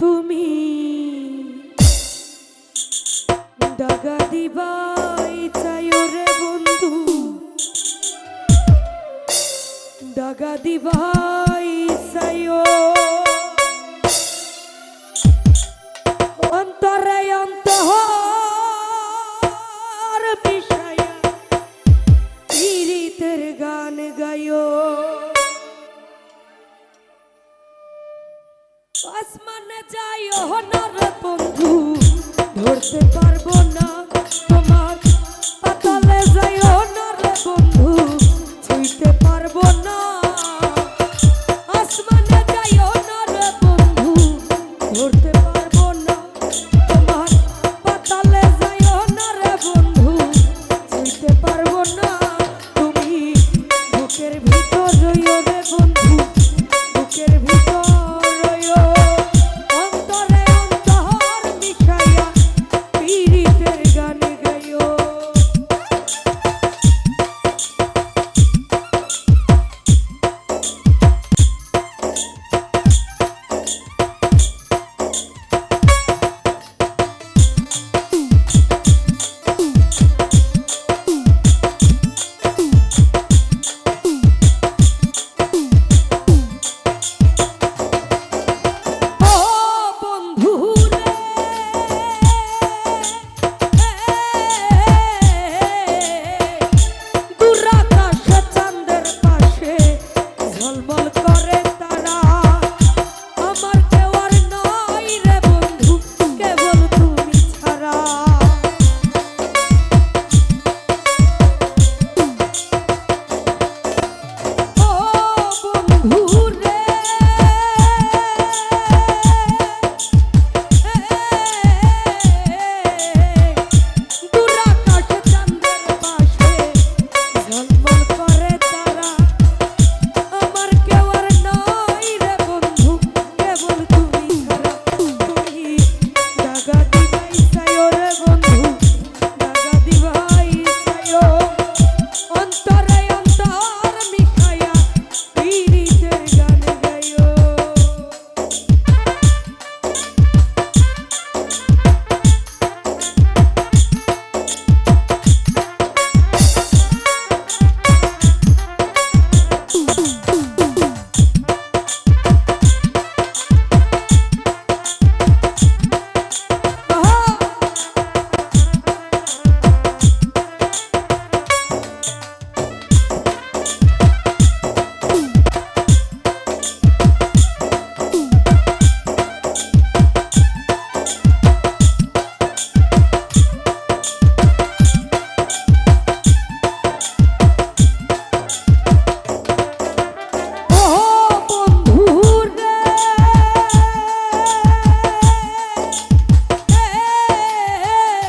তুমি দাগা দিবাই চাইও রে বন্ধু। দাগা দিবাই চাইও বন্ধু ধরতে তুমি বুকের ভিতর রইও রে বন্ধু